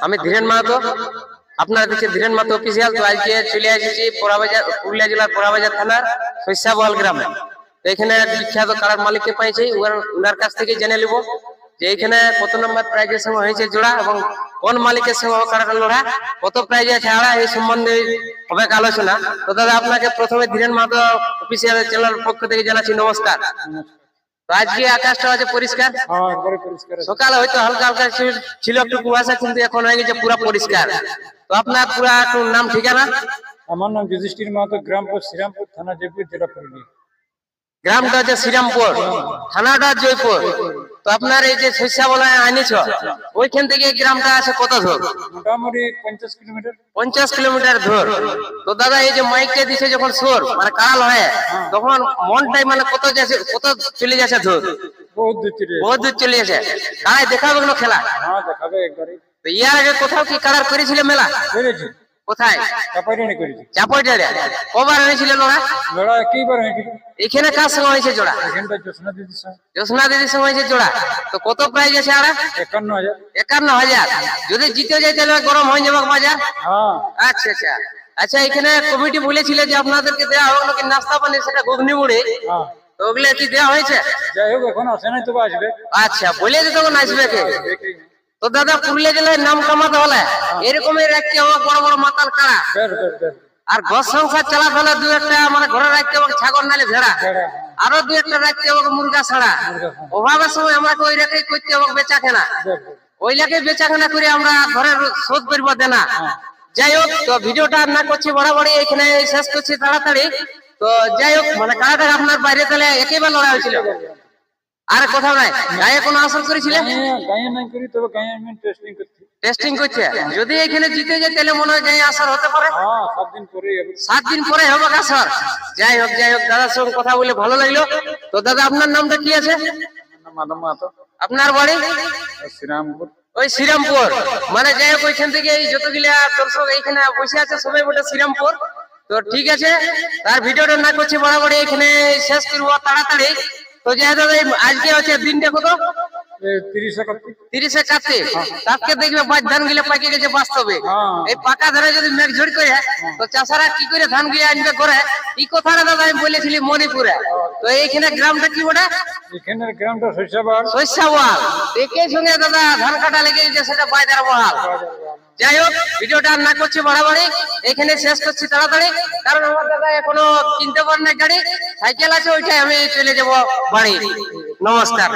আমি ধীরেন মাহাতো। আপনারা দেখছেন ধীরেন মাহাতো অফিসিয়াল তো আজকে চলে এসেছি পোড়াবাজার, পুরুলিয়া জেলার পোড়াবাজার থানার শস্যাবহাল গ্রামে। তো এখানে বিখ্যাত কারার মালিককে পাইছি। উনার- কাছ থেকে জেনে নিব যে এখানে কত নম্বর প্রাইজের সঙ্গে হয়েছে জোড়া এবং কোন মালিকের সঙ্গে কারাটা লড়া, কত প্রাইজ আছে আড়া এই সম্বন্ধে হবে আলোচনা। তো দাদা, আপনাকে প্রথমে ধীরেন মাহাতো অফিসিয়াল চ্যানেল পক্ষ থেকে জানাচ্ছি নমস্কার। তো আজকে আকাশটা আছে পরিষ্কার। হ্যাঁ পরিষ্কার আছে। সকালে হয়তো হালকা হালকা ছিল- ছিল একটু কুয়াশা কিন্তু এখন হয়ে গেছে পুরো পরিষ্কার। তো আপনার পুরা নাম ঠিকানা? আমার নাম যুধিষ্ঠির মাহাতো গ্রাম পোস্ট শ্রীরামপুর থানা জয়পুর জেলা পুরুলিয়া। গ্রামটা হচ্ছে শ্রীরামপুর থানাটা জয়পুর। তো আপনার এই যে শস্যা বলা আনিছ ওইখান থেকে গ্রামটা আছে কত ধর মোটামুটি পঞ্চাশ কিলোমিটার। পঞ্চাশ কিলোমিটার ধর তো দাদা এই যে মাইকটা দিছে যখন সোর মানে কাল হয় তখন মনটাই মানে কত যাচ্ছে কত চলে যাচ্ছে ধর বহুত দূর চলে যাচ্ছে। কারাই দেখাবে কোনো খেলা? হ্যাঁ দেখাবে ইয়ার আগে কোথাও কি কারার করেছিল মেলা? কোথায়? করেছি কবার এনেছিল লোড়া লড়া একইবার হয়েছিল এখানে কার সঙ্গে হয়েছে জোড়া? এখানটা দিদির হয়েছে জোড়া। তো কত প্রাইজ আছে আড়া একান্ন হাজার। একান্ন হাজার। যদি জিতে যায় তাহলে গরম হয়ে যাবে বাজার। হ্যাঁ। আচ্ছা আচ্ছা। আচ্ছা এখানে কমিটি বলেছিল যে আপনাদেরকে দেওয়া হবে নাকি নাস্তা পানি সেটা ঘুগনি মুড়ি হ্যাঁ। তো ওগুলো কি দেওয়া হয়েছে? যাই হোক এখন আসে নাই তবে আসবে। আচ্ছা বলে যে তখন আসবে কে? তো দাদা পুরুলিয়া জেলায় নাম কামাতে হলে এরকমের রাখতে হবে বড় বড় মাতাল কারা? আর ঘর সংসার চালাতে ফেলে দু একটা মানে ঘরে রাখতে হবে ছাগল নালে ভেড়া। আরও দু একটা রাখতে হবে মুরগা ছাড়া। অভাবের সময় আমাকে ওই রেখে করতে হবে বেচা কেনা। ওই লেগে বেচা কেনা করে আমরা ঘরে শোধ করব দেনা। যাই হোক তো ভিডিওটা না করছি বরাবরই এখানে শেষ করছি তাড়াতাড়ি। তো যাই হোক মানে কারাটা আপনার বাইরে তাহলে একেবারে লড়াই হয়েছিল। আর কোথাও নাই। গায়ে কোনো আসল করেছিলেন গাঁয়ে- গাঁয়ে নাই করি তবে গাঁয়ে আমি টেস্টিং করছি। টেস্টিং করছে? যদি এখানে জিতে যায় তাহলে মনে হয় গায়ে আসার হতে পারে। হ্যাঁ সাত দিন পরে যাবে সাত দিন পরে হবে কাসার যাই হোক যাই হোক দাদার সঙ্গে কথা বলে ভালো লাগল। তো দাদা আপনার নামটা কি আছে? মাধব মাহাতো। আপনার বাড়ি? শ্রীরামপুর। ওই শ্রীরামপুর। মানে যাই হোক ওইখান থেকে এই যতগুলা দর্শক এইখানে বসে আছে সবাই বটে শ্রীরামপুর। তো ঠিক আছে তার ভিডিওটা না করছি বরাবরই এখানে শেষ করব তাড়াতাড়ি। তো দাদা আজকে হচ্ছে দিনটা কত? তিরিশে তাকে দেখবে ধানগুলো পাকে গেছে বাস্তবে। হ্যাঁ। এই পাকা ধারে যদি মেঘ ঝড় করে তো চাষারা কি করে ধানগুলো আনবে করে এই কথাটা দাদা আমি বলেছিলি মণিপুরে। তো এইখানে গ্রামটা কি ওটা এখানের গ্রামটা শস্যাবাদ শস্যা একই সঙ্গে দাদা ধান কাটা লেগে গেছে সেটা বাজার বহাল। যাই হোক, ভিডিওটা আর না করছি বাড়াবাড়ি এখানে শেষ করছি তাড়াতাড়ি, কারণ আমার দাদা এখনও কিনতে পারেন না গাড়ি। সাইকেল আছে, ওইটাই আমি চলে যাব বাড়ি। নমস্কার।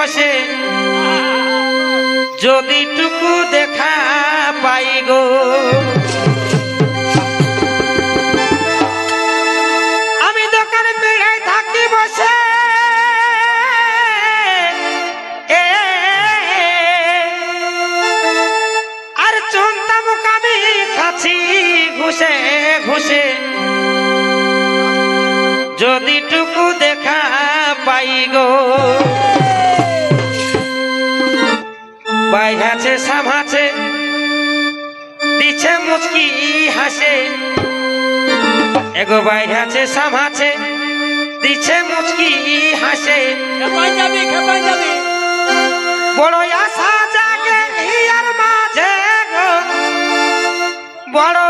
ঘষে যদি টুকু দেখা পাই গো। আমি দোকানে বেড়াই থাকি বসে। আর চন্দামুখ আমি খাচ্ছি ঘুষে ঘুষে। যদি টুকু দেখা পাই গো। বাইরাছে সামাছে দিছে মুচকি হাসে। এগো বাইনাছে সামাছে দিছে মুচকি হাসে। বড় আশা জাগে হিয়ার মাঝে গো। বড়